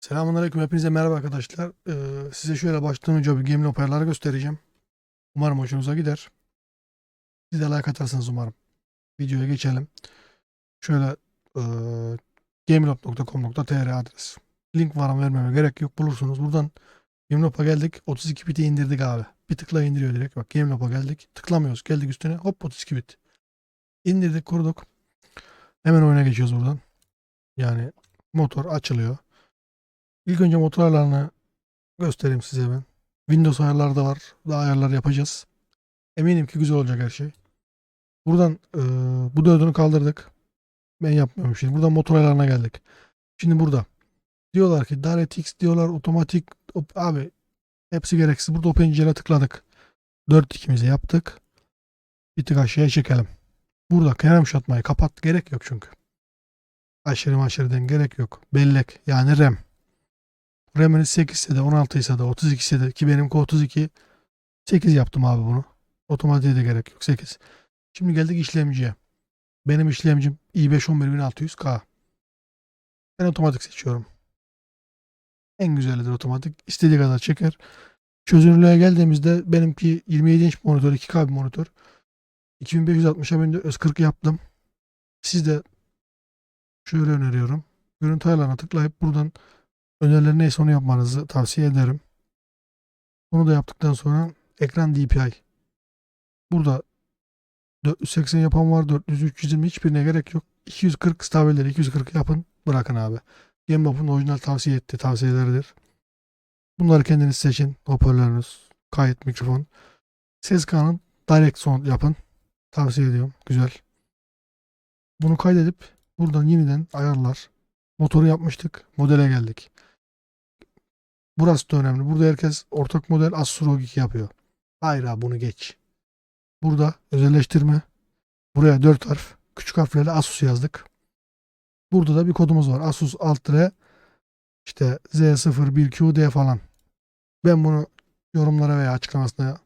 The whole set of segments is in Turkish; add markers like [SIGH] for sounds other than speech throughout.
Selamünaleyküm. Hepinize merhaba arkadaşlar. Ee, size şöyle baştan önce bir Gameloop ayarları göstereceğim. Umarım hoşunuza gider. Siz de like atarsınız umarım. Videoya geçelim. Şöyle e, gameloop.com.tr adres. Link var ama vermeme gerek yok. Bulursunuz. Buradan Gameloop'a geldik. 32 biti indirdik abi. Bir tıkla indiriyor direkt. Bak Gameloop'a geldik. Tıklamıyoruz. Geldik üstüne. Hop 32 bit. İndirdik kurduk. Hemen oyuna geçiyoruz buradan. Yani motor açılıyor. İlk önce motor ayarlarını göstereyim size ben. Windows ayarları da var. Daha ayarlar yapacağız. Eminim ki güzel olacak her şey. Buradan e, bu dördünü kaldırdık. Ben yapmıyorum şimdi. Buradan motor ayarlarına geldik. Şimdi burada. Diyorlar ki DirectX diyorlar otomatik op- abi hepsi gereksiz. Burada o pencereye tıkladık. 4 ikimizi yaptık. Bir tık aşağıya çekelim. Burada kenar yumuşatmayı kapat. Gerek yok çünkü. Aşırı maşırıdan gerek yok. Bellek yani RAM. RAM'iniz 8 ise de 16 ise de 32 ise de ki benimki 32 8 yaptım abi bunu. Otomatiğe de gerek yok 8. Şimdi geldik işlemciye. Benim işlemcim i5 11600K. Ben otomatik seçiyorum. En güzelidir otomatik. İstediği kadar çeker. Çözünürlüğe geldiğimizde benimki 27 inç monitör 2K bir monitör. 2560'a 1440 yaptım. Siz de şöyle öneriyorum. Görüntü ayarlarına tıklayıp buradan önerileri neyse onu yapmanızı tavsiye ederim. Bunu da yaptıktan sonra ekran DPI. Burada 480 yapan var. 400, 320 hiçbirine gerek yok. 240 stabilleri 240 yapın. Bırakın abi. Gameloop'un orijinal tavsiye ettiği tavsiyeleridir. Bunları kendiniz seçin. Hoparlörünüz, kayıt, mikrofon. Ses kanın direct sound yapın. Tavsiye ediyorum. Güzel. Bunu kaydedip buradan yeniden ayarlar. Motoru yapmıştık. Modele geldik. Burası da önemli. Burada herkes ortak model Asus ROG 2 yapıyor. Hayır abi bunu geç. Burada özelleştirme. Buraya 4 harf. Küçük harflerle Asus yazdık. Burada da bir kodumuz var. Asus alt re işte Z01QD falan. Ben bunu yorumlara veya açıklamasına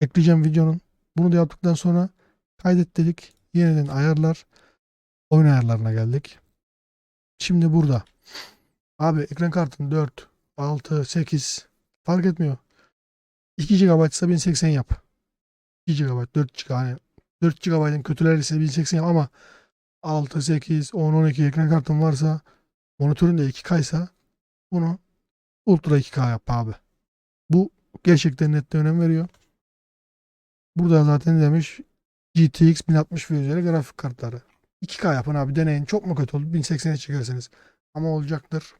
ekleyeceğim videonun. Bunu da yaptıktan sonra kaydet dedik. Yeniden ayarlar. Oyun ayarlarına geldik. Şimdi burada. Abi ekran kartın 4, 6, 8 fark etmiyor. 2 GB ise 1080 yap. 2 GB, 4 GB hani 4 GB'ın kötüler ise 1080 yap ama 6, 8, 10, 12 ekran kartın varsa monitörün de 2K ise bunu Ultra 2K yap abi. Bu gerçekten nette önem veriyor. Burada zaten demiş GTX 1060 ve üzeri grafik kartları. 2K yapın abi deneyin. Çok mu kötü oldu? 1080'e çekersiniz. Ama olacaktır.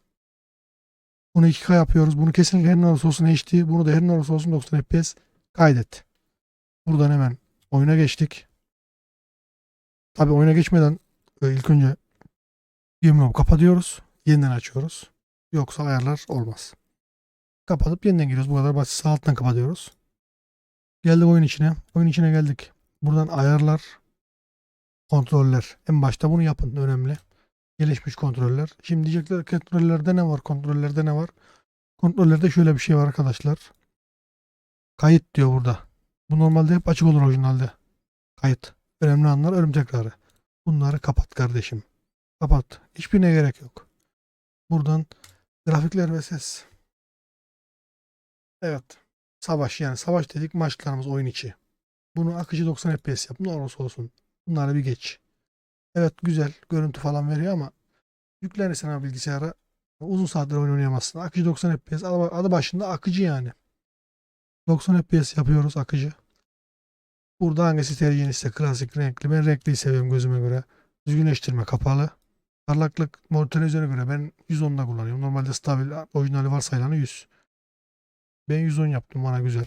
Bunu 2K yapıyoruz. Bunu kesinlikle her ne olursa olsun HD. Bunu da her ne olursa olsun 90 FPS kaydet. Buradan hemen oyuna geçtik. Tabi oyuna geçmeden e, ilk önce Gameloop kapatıyoruz. Yeniden açıyoruz. Yoksa ayarlar olmaz. Kapatıp yeniden giriyoruz. Bu kadar basit. Sağ alttan kapatıyoruz. Geldik oyun içine. Oyun içine geldik. Buradan ayarlar, kontroller. En başta bunu yapın. Önemli. Gelişmiş kontroller. Şimdi diyecekler kontrollerde ne var? Kontrollerde ne var? Kontrollerde şöyle bir şey var arkadaşlar. Kayıt diyor burada. Bu normalde hep açık olur orijinalde. Kayıt. Önemli anlar ölüm tekrarı. Bunları kapat kardeşim. Kapat. Hiçbirine gerek yok. Buradan grafikler ve ses. Evet. Savaş yani savaş dedik maçlarımız oyun içi. Bunu akıcı 90 FPS yap. Ne olursa olsun. Bunları bir geç. Evet güzel görüntü falan veriyor ama yüklenirsen abi bilgisayara uzun saatler oyun oynayamazsın. Akıcı 90 FPS adı, başında akıcı yani. 90 FPS yapıyoruz akıcı. Burada hangisi tercihinizse klasik renkli. Ben renkliyi seviyorum gözüme göre. Düzgünleştirme kapalı. Parlaklık monitörün üzerine göre ben 110'da kullanıyorum. Normalde stabil orijinali varsayılanı 100. Ben 110 yaptım bana güzel.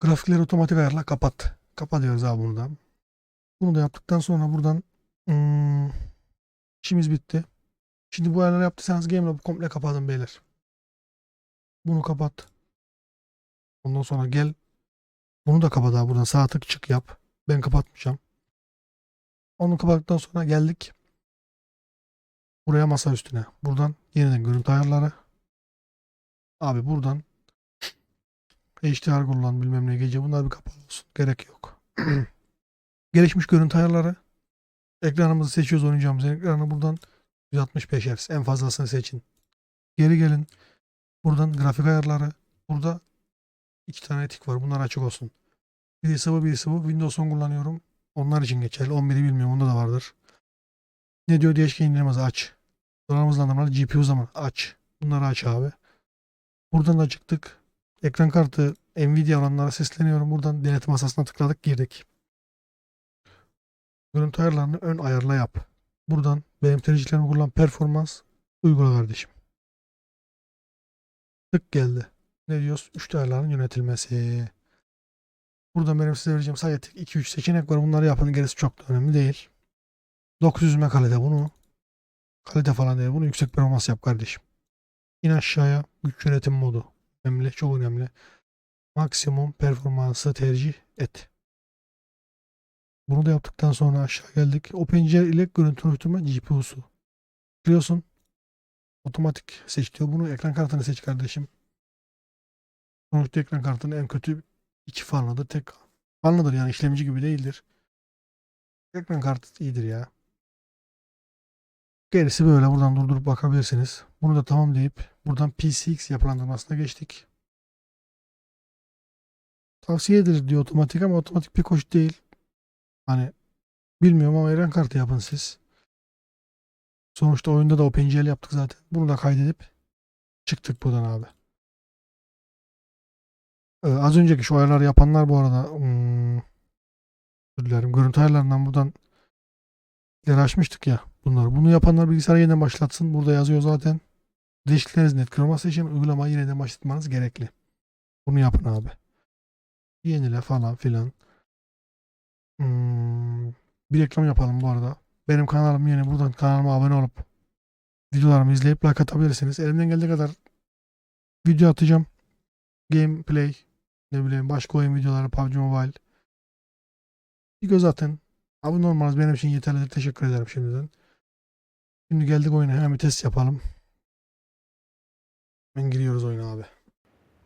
Grafikleri otomatik ayarla kapat. Kapatıyoruz abi bunu da. Bunu da yaptıktan sonra buradan hmm, işimiz bitti. Şimdi bu ayarları yaptıysanız Gameloop'u komple kapatın beyler. Bunu kapat. Ondan sonra gel. Bunu da kapat abi buradan sağ tık çık yap. Ben kapatmayacağım. Onu kapattıktan sonra geldik. Buraya masa üstüne. Buradan yeniden görüntü ayarları. Abi buradan HDR kullan bilmem ne gece bunlar bir kapalı olsun. Gerek yok. [CLEARS THROAT] Gelişmiş görüntü ayarları. Ekranımızı seçiyoruz oynayacağımız ekranı buradan 165 Hz en fazlasını seçin. Geri gelin. Buradan grafik ayarları. Burada iki tane tik var. Bunlar açık olsun. Biri sıvı biri sıvı. Windows 10 kullanıyorum. Onlar için geçerli. 11'i bilmiyorum. Onda da vardır. Ne diyor değişken indirmez aç. Donanımızlandırmalı GPU zaman aç. Bunları aç abi. Buradan da çıktık. Ekran kartı Nvidia olanlara sesleniyorum. Buradan denetim masasına tıkladık girdik. Görüntü ayarlarını ön ayarla yap. Buradan benim tercihlerimi kullan performans uygula kardeşim. Tık geldi. Ne diyoruz? 3 ayarların yönetilmesi. Buradan benim size vereceğim sadece 2-3 seçenek var. Bunları yapın. Gerisi çok da önemli değil. 900 m kalite bunu. Kalite falan değil. Bunu yüksek performans yap kardeşim. İn aşağıya güç yönetim modu. Önemli. Çok önemli. Maksimum performansı tercih et. Bunu da yaptıktan sonra aşağı geldik. OpenGL ile görüntü oluşturma GPU'su. Giriyorsun. Otomatik seç diyor. Bunu ekran kartını seç kardeşim. Sonuçta ekran kartının en kötü iki fanlıdır. Tek fanlıdır yani işlemci gibi değildir. Ekran kartı iyidir ya. Gerisi böyle buradan durdurup bakabilirsiniz. Bunu da tamam deyip buradan PCX yapılandırmasına geçtik. Tavsiye edilir diyor otomatik ama otomatik pek hoş değil. Hani bilmiyorum ama ekran kartı yapın siz. Sonuçta oyunda da OpenGL yaptık zaten. Bunu da kaydedip çıktık buradan abi. Ee, az önceki şu ayarları yapanlar bu arada hmm. Görüntü ayarlarından buradan ileri açmıştık ya bunları. Bunu yapanlar bilgisayarı yeniden başlatsın. Burada yazıyor zaten. Değişiklikleriniz net kırılması için uygulamayı yeniden başlatmanız gerekli. Bunu yapın abi. Yenile falan filan. Hmm, bir reklam yapalım bu arada. Benim kanalım yeni. Buradan kanalıma abone olup videolarımı izleyip like atabilirsiniz. Elimden geldiği kadar video atacağım. Gameplay, ne bileyim başka oyun videoları, PUBG Mobile. Bir göz atın. Abone olmanız benim için yeterlidir. Teşekkür ederim şimdiden. Şimdi geldik oyuna. Hemen bir test yapalım. Hemen giriyoruz oyuna abi.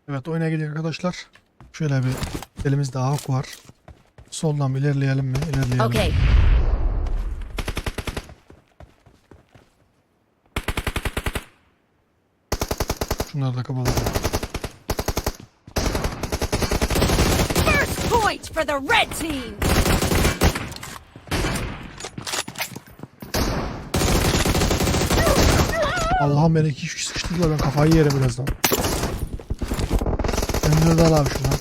Evet oyuna geldik arkadaşlar. Şöyle bir elimizde AWP var. Soldan bir ilerleyelim mi? İlerleyelim. Okay. Şunları da kapatalım. First point for the red team. Allah'ım beni iki kişi sıkıştırdılar ben kafayı yerim birazdan. Önleri de al abi şuradan.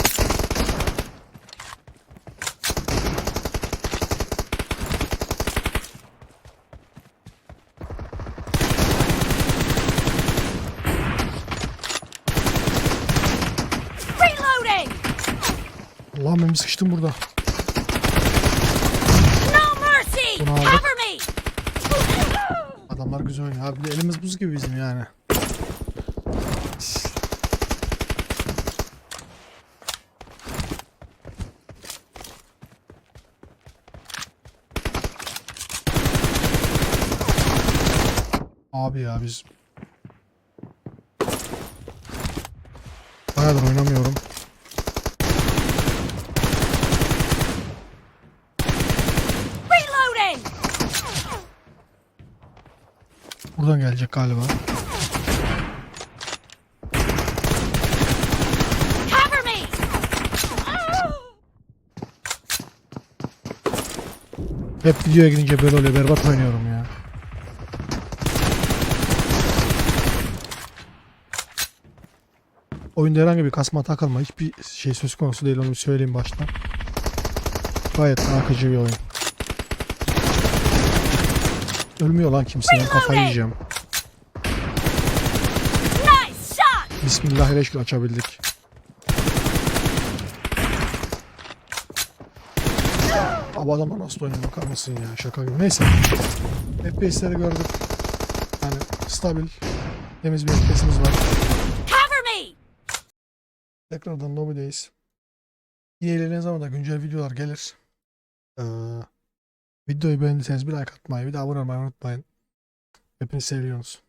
Allah'ım ben sıkıştım burada. No mercy. Bunu aldık. Cover me. Adamlar güzel oynuyor. Abi elimiz buz gibi bizim yani. Abi ya biz Bayağıdır oynamıyorum. Buradan gelecek galiba. Hep videoya girince böyle oluyor. Berbat oynuyorum ya. Oyunda herhangi bir kasma takılma. Hiçbir şey söz konusu değil onu söyleyeyim baştan. Gayet akıcı bir oyun. Ölmüyor lan kimse. Kafayı yiyeceğim. Bismillahirrahmanirrahim açabildik. Abi adamlar nasıl oynuyor bakar mısın ya şaka gibi. Neyse. FPS'leri gördük. Yani stabil. Temiz bir FPS'imiz var. Cover me. Tekrardan lobideyiz. Yine ilerleyen zamanda güncel videolar gelir. Ee, videoyu beğendiyseniz bir like atmayı, bir de abone olmayı unutmayın. Hepinizi seviyorsunuz.